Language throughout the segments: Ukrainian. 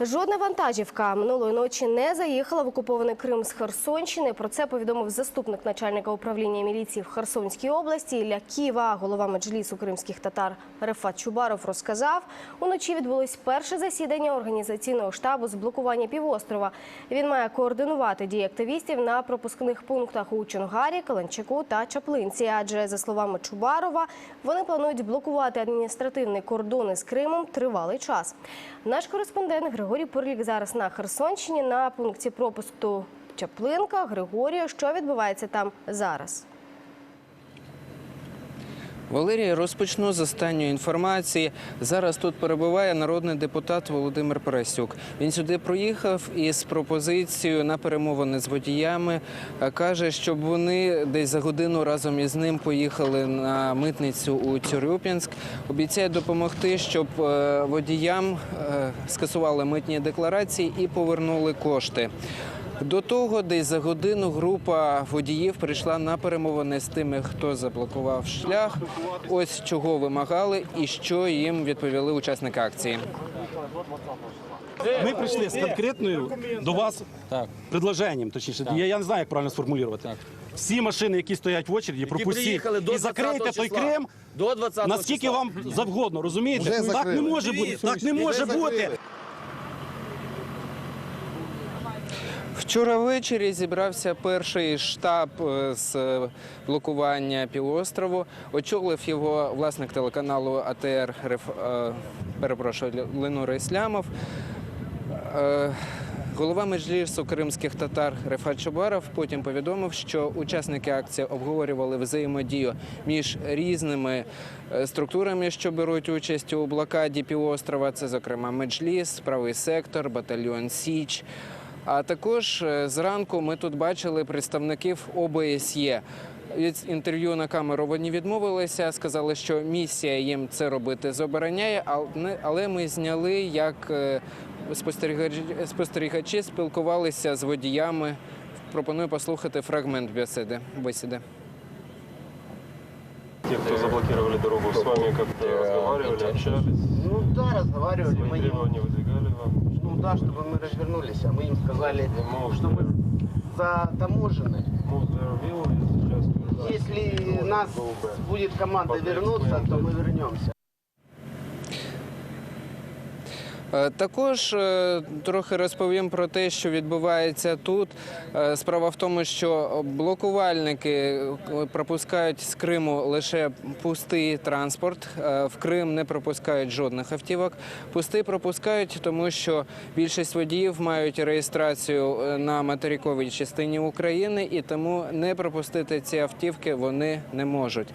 Жодна вантажівка минулої ночі не заїхала в окупований Крим з Херсонщини. Про це повідомив заступник начальника управління міліції в Херсонській області Ілля Ківа. Голова меджлісу кримських татар Рефат Чубаров розказав, уночі відбулось перше засідання організаційного штабу з блокування півострова. Він має координувати дії активістів на пропускних пунктах у Чонгарі, Каланчаку та Чаплинці. Адже за словами Чубарова, вони планують блокувати адміністративний кордон із Кримом тривалий час. Наш кореспондент Григорій Пурлік зараз на Херсонщині на пункті пропуску Чаплинка. Григорію, що відбувається там зараз? Валерія, розпочну з останньої інформації. Зараз тут перебуває народний депутат Володимир Парасюк. Він сюди проїхав із пропозицією на перемовини з водіями. Каже, щоб вони десь за годину разом із ним поїхали на митницю у Тюрюпінськ. Обіцяє допомогти, щоб е, водіям е, скасували митні декларації і повернули кошти. До того, десь за годину група водіїв прийшла на перемовини з тими, хто заблокував шлях. Ось чого вимагали і що їм відповіли учасники акції. Ми прийшли з конкретною до вас предложенням, точніше, я, я не знаю, як правильно сформулювати. Всі машини, які стоять в очереді, пропустіть до і закрийте 20 той. Крим До 20 наскільки числа. вам завгодно, розумієте? Так не може бути. Так не може бути. Вчора ввечері зібрався перший штаб е, з блокування півострову. Очолив його власник телеканалу АТР е, перепрошую, Ле- Ленур Іслямов. Е, Голова меджлісу кримських татар Рефат Чубаров потім повідомив, що учасники акції обговорювали взаємодію між різними структурами, що беруть участь у блокаді півострова. Це, зокрема, меджліс, правий сектор, батальйон Січ. А також е, зранку ми тут бачили представників ОБСЄ. Від інтерв'ю на камеру вони відмовилися, сказали, що місія їм це робити забороняє, але- але ми зняли, як е, спостерігачі, спілкувалися з водіями. Пропоную послухати фрагмент бесіди. бесіди. Те, кто заблокировали дорогу, с вами как-то разговаривали, общались, Ну да, разговаривали. Свои требования выдвигали вам ну да, чтобы мы развернулись, а мы им сказали, Мол, что мы затаможены. Most View, если сейчас Если нас будет команда вернуться, то мы вернемся. Також е, трохи розповім про те, що відбувається тут. Е, Справа в тому, що блокувальники е, пропускають з Криму лише пустий транспорт. Е, В Крим не пропускають жодних автівок. Пустий пропускають, тому що більшість водіїв мають реєстрацію е, на материковій частині України і тому не пропустити ці автівки вони не можуть.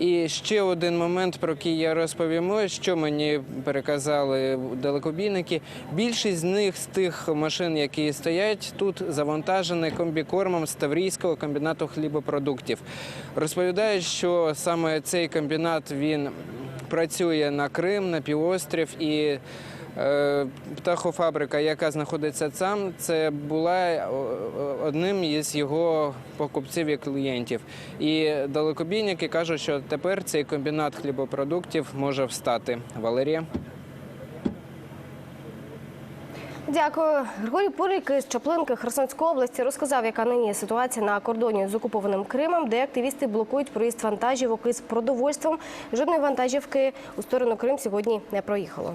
І ще один момент, про який я розповім, що мені переказали далекобійники. Більшість з них з тих машин, які стоять тут, завантажені комбікормом з Таврійського комбінату хлібопродуктів. Розповідають, що саме цей комбінат він працює на Крим, на півострів і. Е, Птахофабрика, яка знаходиться там, це була е, одним із його покупців і клієнтів. І далекобійники кажуть, що тепер цей комбінат хлібопродуктів може встати. Валерія. Дякую. Григорій Пурлік із Чаплинки Херсонської області розказав, яка нині ситуація на кордоні з окупованим Кримом, де активісти блокують проїзд вантажівок із продовольством. Жодної вантажівки у сторону Крим сьогодні не проїхало.